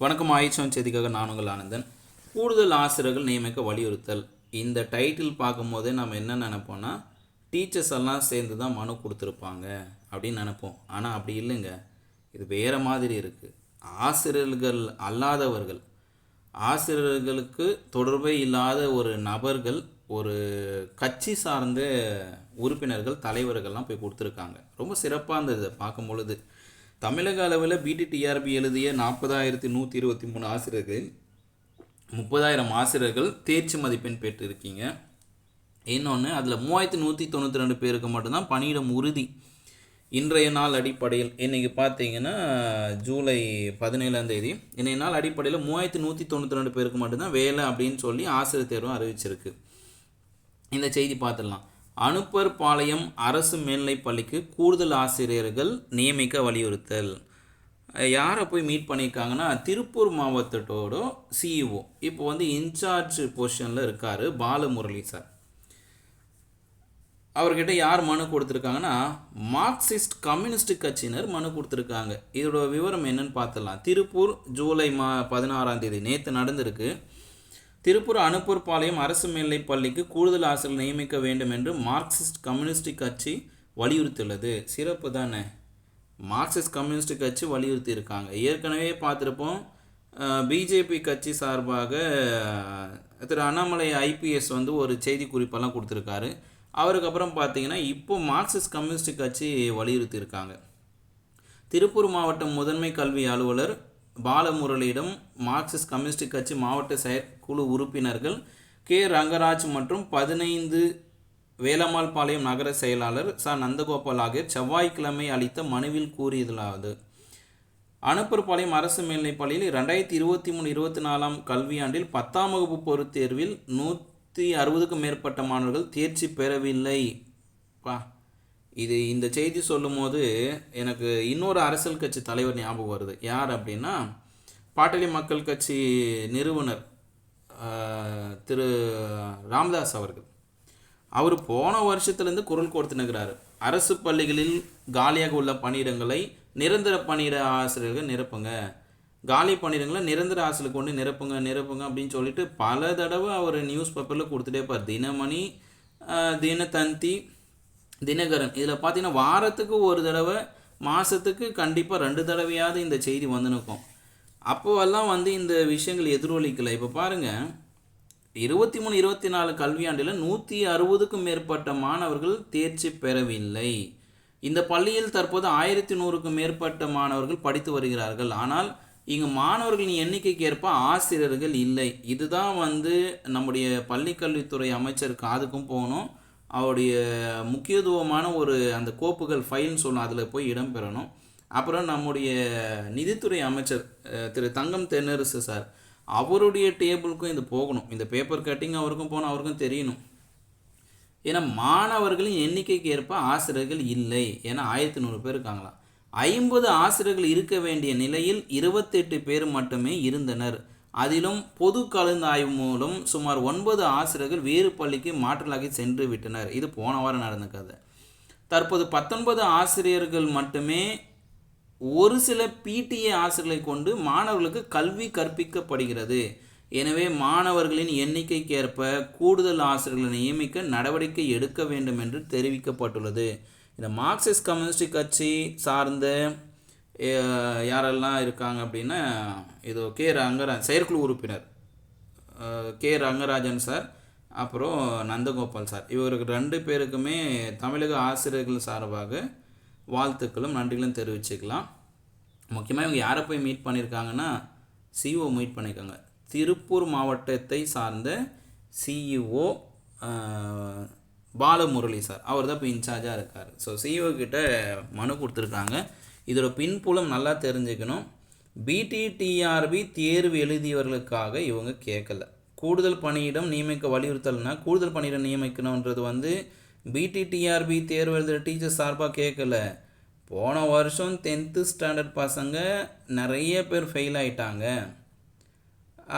வணக்கம் ஆயிச்சோன் செய்திக்காக நான் உங்கள் ஆனந்தன். கூடுதல் ஆசிரியர்கள் நியமிக்க வலியுறுத்தல். இந்த டைட்டில் பார்க்கும்போதே நம்ம என்ன நினைப்போம்னா டீச்சர்ஸ் எல்லாம் சேர்ந்து தான் மனு கொடுத்துருப்பாங்க அப்படின்னு நினைப்போம். ஆனால் அப்படி இல்லைங்க. இது வேறு மாதிரி இருக்குது ஆசிரியர்கள் அல்லாதவர்கள். ஆசிரியர்களுக்கு தொடர்பே இல்லாத ஒரு நபர்கள் ஒரு கட்சி சார்ந்த உறுப்பினர்கள் தலைவர்கள்லாம் போய் கொடுத்துருக்காங்க. ரொம்ப சிறப்பாக இருந்தது பார்க்கும் பொழுது தமிழக அளவில் பிடிடிஆர்பி எழுதிய நாற்பதாயிரத்தி நூற்றி இருபத்தி மூணு ஆசிரியர்கள் முப்பதாயிரம் ஆசிரியர்கள் தேர்ச்சி மதிப்பெண் பெற்றிருக்கீங்க. இன்னொன்று அதில் மூவாயிரத்தி நூற்றி தொண்ணூற்றி ரெண்டு பேருக்கு மட்டும்தான் பணியிடம் உறுதி. இன்றைய நாள் அடிப்படையில் இன்றைக்கி பார்த்தீங்கன்னா ஜூலை பதினேழாம் தேதி இன்றைய நாள் அடிப்படையில் மூவாயிரத்தி நூற்றி தொண்ணூற்றி ரெண்டு பேருக்கு மட்டும்தான் வேலை அப்படின்னு சொல்லி ஆசிரியர் தேர்வும் அறிவிச்சிருக்கு. இந்த செய்தி பார்த்துடலாம். அனுப்பர்பாளையம் அரசு மேல்நிலைப் பள்ளிக்கு கூடுதல் ஆசிரியர்கள் நியமிக்க வலியுறுத்தல். யாரை போய் மீட் பண்ணியிருக்காங்கன்னா திருப்பூர் மாவட்டத்தோட சிஇஓ இப்போ வந்து இன்சார்ஜ் பொசிஷனில் இருக்கார் பாலமுரளி சார் அவர்கிட்ட யார் மனு கொடுத்துருக்காங்கன்னா மார்க்சிஸ்ட் கம்யூனிஸ்ட் கட்சியினர் மனு கொடுத்துருக்காங்க. இதோட விவரம் என்னன்னு பார்த்துடலாம். திருப்பூர் ஜூலை மா பதினாறாம் தேதி நேற்று நடந்திருக்கு. திருப்பூர் அனுப்பூர் பாளையம் அரசு மேல்நிலைப் பள்ளிக்கு கூடுதல் ஆசிரியர் நியமிக்க வேண்டும் என்று மார்க்சிஸ்ட் கம்யூனிஸ்ட் கட்சி வலியுறுத்தியுள்ளது. சிறப்பு தானே? மார்க்சிஸ்ட் கம்யூனிஸ்ட் கட்சி வலியுறுத்தி இருக்காங்க ஏற்கனவே பார்த்துருப்போம் பிஜேபி கட்சி சார்பாக திரு அண்ணாமலை ஐபிஎஸ் வந்து ஒரு செய்தி குறிப்பெல்லாம் கொடுத்துருக்காரு. அவருக்கு அப்புறம் பார்த்தீங்கன்னா இப்போ மார்க்சிஸ்ட் கம்யூனிஸ்ட் கட்சி வலியுறுத்தியிருக்காங்க. திருப்பூர் மாவட்டம் முதன்மை கல்வி அலுவலர் பாலமுரளியிடம் மார்க்சிஸ்ட் கம்யூனிஸ்ட் கட்சி மாவட்ட செயற்குழு உறுப்பினர்கள் கே. ரங்கராஜ் மற்றும் பதினைந்து வேலம்மாள் பாளையம் நகர செயலாளர் ச. நந்தகோபால் ஆகியோர் செவ்வாய்க்கிழமை அளித்த மனுவில் கூறியதலாது அனுப்பர்பாளையம் அரசு மேல்நிலைப் பள்ளியில் ரெண்டாயிரத்தி இருபத்தி மூணு இருபத்தி நாலாம் கல்வியாண்டில் பத்தாம் வகுப்பு பொறுத்தேர்வில் நூற்றி அறுபதுக்கும் மேற்பட்ட மாணவர்கள் தேர்ச்சி பெறவில்லை. பா இது இந்த செய்தி சொல்லும்போது எனக்கு இன்னொரு அரசியல் கட்சி தலைவர் ஞாபகம் வருது. யார் அப்படின்னா பாட்டாளி மக்கள் கட்சி நிறுவனர் திரு ராமதாஸ் அவர்கள். அவர் போன வருஷத்துலேருந்து குரல் கொடுத்துனுக்கிறாரு அரசு பள்ளிகளில் காலியாக உள்ள பணியிடங்களை நிரந்தர பணியிட ஆசிரியர்கள் நிரப்புங்க. காலி பணியிடங்களை நிரந்தர ஆசிரியர் கொண்டு நிரப்புங்க நிரப்புங்க அப்படின்னு சொல்லிட்டு பல தடவை அவர் நியூஸ் பேப்பரில் கொடுத்துட்டே இருப்பார். தினமணி தினத்தந்தி தினகரன். இதில் பார்த்தீங்கன்னா வாரத்துக்கு ஒரு தடவை மாதத்துக்கு கண்டிப்பாக ரெண்டு தடவையாவது இந்த செய்தி வந்து அப்போவெல்லாம் வந்து இந்த விஷயங்கள் எதிரொலிக்கலை. இப்போ பாருங்கள் இருபத்தி மூணு இருபத்தி நாலு கல்வியாண்டில் நூற்றி அறுபதுக்கும் மேற்பட்ட மாணவர்கள் தேர்ச்சி பெறவில்லை. இந்த பள்ளியில் தற்போது ஆயிரத்தி நூறுக்கும் மேற்பட்ட மாணவர்கள் படித்து வருகிறார்கள். ஆனால் இங்கு மாணவர்களின் எண்ணிக்கைக்கு ஏற்ப ஆசிரியர்கள் இல்லை. இதுதான் வந்து நம்முடைய பள்ளிக்கல்வித்துறை அமைச்சர் காதுக்கும் போகணும். அவருடைய முக்கியத்துவமான ஒரு அந்த கோப்புகள் ஃபைல்னு சொல்லணும் அதில் போய் இடம்பெறணும். அப்புறம் நம்முடைய நிதித்துறை அமைச்சர் திரு தங்கம் தென்னரசு சார் அவருடைய டேபிளுக்கும் இது போகணும். இந்த பேப்பர் கட்டிங் அவருக்கும் போனால் அவருக்கும் தெரியணும். ஏன்னா மாணவர்களின் எண்ணிக்கைக்கு ஏற்ப ஆசிரியர்கள் இல்லை ஏன்னா ஆயிரத்தி நூறு பேர் இருக்காங்களாம் ஐம்பது ஆசிரியர்கள் இருக்க வேண்டிய நிலையில் இருபத்தெட்டு பேர் மட்டுமே இருந்தனர். அதிலும் பொது கலந்தாய்வு மூலம் சுமார் ஒன்பது ஆசிரியர்கள் வேறு பள்ளிக்கு மாற்றலாகி சென்று விட்டனர். இது போன வாரம் நடந்த கதை. தற்போது பத்தொன்பது ஆசிரியர்கள் மட்டுமே ஒரு சில பிடிஏ ஆசிரியர்களை கொண்டு மாணவர்களுக்கு கல்வி கற்பிக்கப்படுகிறது. எனவே மாணவர்களின் எண்ணிக்கைக்கேற்ப கூடுதல் ஆசிரியர்களை நியமிக்க நடவடிக்கை எடுக்க வேண்டும் என்று தெரிவிக்கப்பட்டுள்ளது. இந்த மார்க்சிஸ்ட் கம்யூனிஸ்ட் கட்சி சார்ந்த யாரெல்லாம் இருக்காங்க அப்படின்னா இது கே ரங்கராஜ் செயற்குழு உறுப்பினர். கே ரங்கராஜன் சார் அப்புறம் நந்தகோபால் சார். இவருக்கு ரெண்டு பேருக்குமே தமிழக ஆசிரியர்கள் சார்பாக வாழ்த்துக்களும் நன்றிகளும் தெரிவிச்சுக்கலாம். முக்கியமாக இவங்க யாரை போய் மீட் பண்ணியிருக்காங்கன்னா சிஇஓ மீட் பண்ணியிருக்காங்க திருப்பூர் மாவட்டத்தை சார்ந்த சிஇஓ பாலமுரளி சார். அவர் தான் இப்போ இன்சார்ஜாக இருக்கார். ஸோ சிஇஓ கிட்ட மனு கொடுத்துருக்காங்க. இதோட பின்புலம் நல்லா தெரிஞ்சுக்கணும். பிடிடிஆர்பி தேர்வு எழுதியவர்களுக்காக இவங்க கேட்கல. கூடுதல் பணியிடம் நியமிக்க வலியுறுத்தல்னா கூடுதல் பணியிடம் நியமிக்கணுன்றது வந்து பிடிடிஆர்பி தேர்வு எழுதுகிற டீச்சர் சார்பாக கேட்கல. போன வருஷம் டென்த்து ஸ்டாண்டர்ட் பசங்க நிறைய பேர் ஃபெயில் ஆயிட்டாங்க.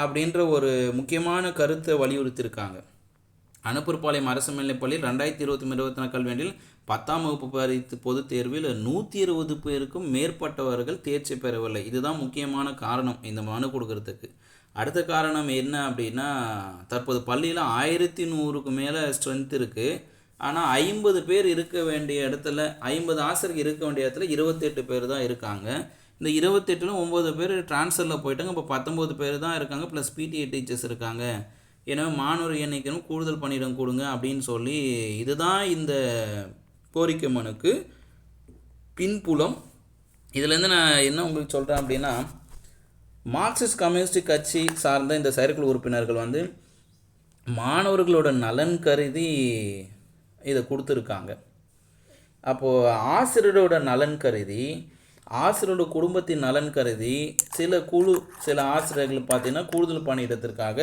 அப்படின்ற ஒரு முக்கியமான கருத்தை வலியுறுத்தியிருக்காங்க. அனுப்பூர்பாளையம் அரசு மேல்நிலைப்பள்ளியில் ரெண்டாயிரத்தி இருபத்தி இருபத்தி நாலு கல்வியாண்டில் பத்தாம் வகுப்பு பரித்து பொதுத் தேர்வில் நூற்றி இருபது பேருக்கும் மேற்பட்டவர்கள் தேர்ச்சி பெறவில்லை. இதுதான் முக்கியமான காரணம் இந்த மனு கொடுக்கறதுக்கு. அடுத்த காரணம் என்ன அப்படின்னா தற்போது பள்ளியில் ஆயிரத்தி நூறுக்கு மேலே ஸ்ட்ரென்த் இருக்குது ஆனால் ஐம்பது பேர் இருக்க வேண்டிய இடத்துல ஐம்பது ஆசிரியர் இருக்க வேண்டிய இடத்துல இருபத்தெட்டு பேர் தான் இருக்காங்க. இந்த இருபத்தெட்டில் ஒம்பது பேர் ட்ரான்ஸ்ஃபரில் போயிட்டாங்க. இப்போ பத்தொம்பது பேர் தான் இருக்காங்க. ப்ளஸ் பிடிஏ டீச்சர்ஸ் இருக்காங்க. எனவே மாணவர் எண்ணிக்கையும் கூடுதல் பணியிடம் கொடுங்க அப்படின்னு சொல்லி இதுதான் இந்த கோரிக்கை மனுக்கு பின்புலம். இதுலேருந்து நான் என்ன உங்களுக்கு சொல்கிறேன் அப்படின்னா மார்க்சிஸ்ட் கம்யூனிஸ்ட் கட்சி சார்ந்த இந்த செயற்குழு உறுப்பினர்கள் வந்து மாணவர்களோட நலன் கருதி இதை கொடுத்துருக்காங்க. அப்போது ஆசிரியரோட நலன் கருதி ஆசிரியரோட குடும்பத்தின் நலன் கருதி சில குழு சில ஆசிரியர்கள் பார்த்தீங்கன்னா கூடுதல் பணியிடத்திற்காக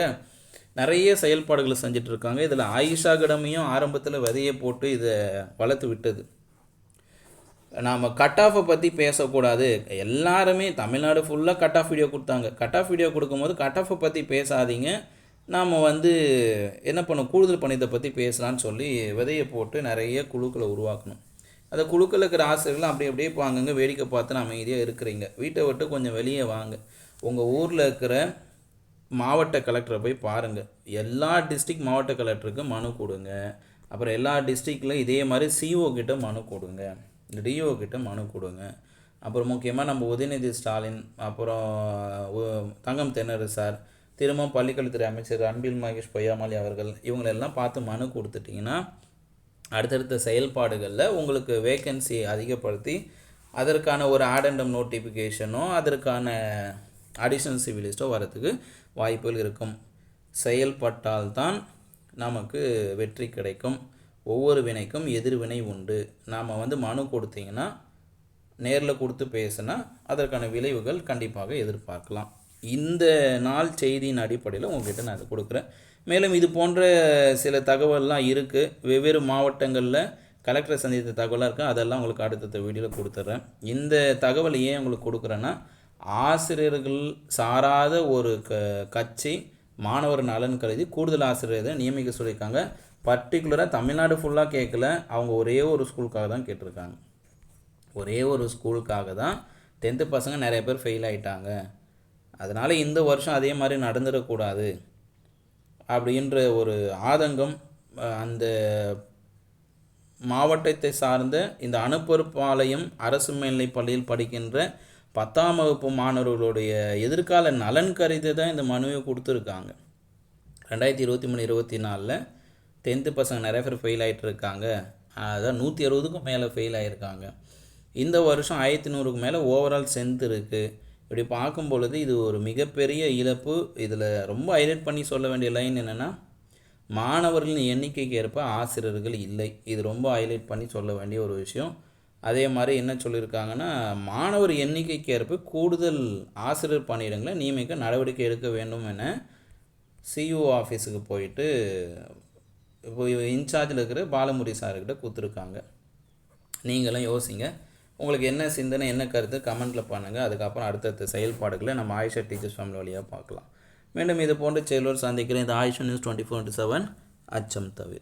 நிறைய செயல்பாடுகளை செஞ்சுட்டு இருக்காங்க இதில் ஆயிஷா கடமையும் ஆரம்பத்தில் விதையை போட்டு இதை வளர்த்து விட்டது. நாம் கட் ஆஃபை பற்றி பேசக்கூடாது. எல்லாருமே தமிழ்நாடு ஃபுல்லாக கட் ஆஃப் வீடியோ கொடுத்தாங்க. கட் ஆஃப் வீடியோ கொடுக்கும்போது கட் ஆஃபை பற்றி பேசாதீங்க. நாம் வந்து என்ன பண்ணோம் கூடுதல் பணியத்தை பற்றி பேசலான்னு சொல்லி விதையை போட்டு நிறைய குழுக்களை உருவாக்கணும். அந்த குழுக்கள் இருக்கிற ஆசிரியர்கள் அப்படி அப்படியே இப்போ அங்கங்கே வேடிக்கை பார்த்து அமைதியாக இருக்கிறீங்க. வீட்டை விட்டு கொஞ்சம் வெளியே வாங்க. உங்கள் ஊரில் இருக்கிற மாவட்ட கலெக்டரை போய் பாருங்கள் எல்லா டிஸ்ட்ரிக்ட் மாவட்ட கலெக்டருக்கு மனு கொடுங்க. அப்புறம் எல்லா டிஸ்ட்ரிக்டில் இதே மாதிரி சிஓ கிட்ட மனு கொடுங்க. டிஓ கிட்ட மனு கொடுங்க. அப்புறம் முக்கியமாக நம்ம உதயநிதி ஸ்டாலின் அப்புறம் தங்கம் தென்னரு சார் திரும்ப பள்ளிக்கல்வித்துறை அமைச்சர் அன்பில் மகேஷ் பொய்யாமலி அவர்கள் இவங்களெல்லாம் பார்த்து மனு கொடுத்துட்டிங்கன்னா அடுத்தடுத்த செயல்பாடுகளில் உங்களுக்கு வேக்கன்சி அதிகப்படுத்தி அதற்கான ஒரு ஆடண்டம் நோட்டிஃபிகேஷனோ அதற்கான அடிஷனல் சிவிலிஸ்ட்டோ வரத்துக்கு வாய்ப்புகள் இருக்கும். செயல்பட்டால்தான் நமக்கு வெற்றி கிடைக்கும். ஒவ்வொரு வினைக்கும் எதிர்வினை உண்டு. நாம் வந்து மனு கொடுத்தீங்கன்னா நேரில் கொடுத்து பேசுனா அதற்கான விளைவுகள் கண்டிப்பாக எதிர்பார்க்கலாம். இந்த நாள் செய்தியின் அடிப்படையில் உங்ககிட்ட நான் அதை கொடுக்குறேன். மேலும் இது போன்ற சில தகவல்லாம் இருக்குது வெவ்வேறு மாவட்டங்களில் கலெக்டரை சந்தித்த தகவலாக இருக்குது அதெல்லாம் உங்களுக்கு அடுத்தடுத்த வீடியோவில் கொடுத்துட்றேன் இந்த தகவல் ஏன் உங்களுக்கு கொடுக்குறேன்னா ஆசிரியர்கள் சாராத ஒரு க கட்சி மாணவர் நலன் கருதி கூடுதல் ஆசிரியரை நியமிக்க சொல்லியிருக்காங்க. பர்டிகுலராக தமிழ்நாடு ஃபுல்லாக கேட்கல. அவங்க ஒரே ஒரு ஸ்கூலுக்காக தான் கேட்டிருக்காங்க. ஒரே ஒரு ஸ்கூலுக்காக தான் டென்த்து பசங்க நிறைய பேர் ஃபெயில் ஆகிட்டாங்க அதனால் இந்த வருஷம் அதே மாதிரி நடந்துடக்கூடாது அப்படின்ற ஒரு ஆதங்கம் அந்த மாவட்டத்தை சார்ந்த இந்த அனுப்பொறுப்பாளையம் அரசு மேல்நிலைப் பள்ளியில் படிக்கின்ற பத்தாம் வகுப்பு மாணவர்களுடைய எதிர்கால நலன் கருதி தான் இந்த மனுவை கொடுத்துருக்காங்க. ரெண்டாயிரத்தி இருபத்தி மூணு இருபத்தி நாலில் டென்த்து பசங்க நிறைய பேர் ஃபெயில் ஆகிட்டு இருக்காங்க அதான் நூற்றி அறுபதுக்கும் மேலே ஃபெயில் ஆகியிருக்காங்க இந்த வருஷம் ஆயிரத்தி நூறுக்கு மேலே ஓவரால் ஸ்ட்ரென்த் இருக்குது இப்படி பார்க்கும் பொழுது இது ஒரு மிகப்பெரிய இழப்பு. இதில் ரொம்ப ஹைலைட் பண்ணி சொல்ல வேண்டிய லைன் என்னென்னா மாணவர்களின் எண்ணிக்கைக்கு ஏற்ப ஆசிரியர்கள் இல்லை. இது ரொம்ப ஹைலைட் பண்ணி சொல்ல வேண்டிய ஒரு விஷயம். அதே மாதிரி என்ன சொல்லியிருக்காங்கன்னா மாணவர் எண்ணிக்கைக்கு ஏற்ப கூடுதல் ஆசிரியர் பணியிடங்களை நியமிக்க நடவடிக்கை எடுக்க வேண்டும் என சிஇஓ ஆஃபீஸுக்கு போயிட்டு இப்போ இன்சார்ஜில் இருக்கிற பாலமுரி சார்கிட்ட கொடுத்துருக்காங்க. நீங்களும் யோசிங்க. உங்களுக்கு என்ன சிந்தனை என்ன கருத்து கமெண்ட்டில் பண்ணுங்கள் அதுக்கப்புறம் அடுத்தடுத்த செயல்பாடுகளை நம்ம ஆயிஷா டீச்சர்ஸ் ஃபேமிலி வழியாக பார்க்கலாம். மீண்டும் இது போன்ற செயலோர் சந்திக்கிறேன். இது Ayesha news twenty four seven. அச்சம் தவிர.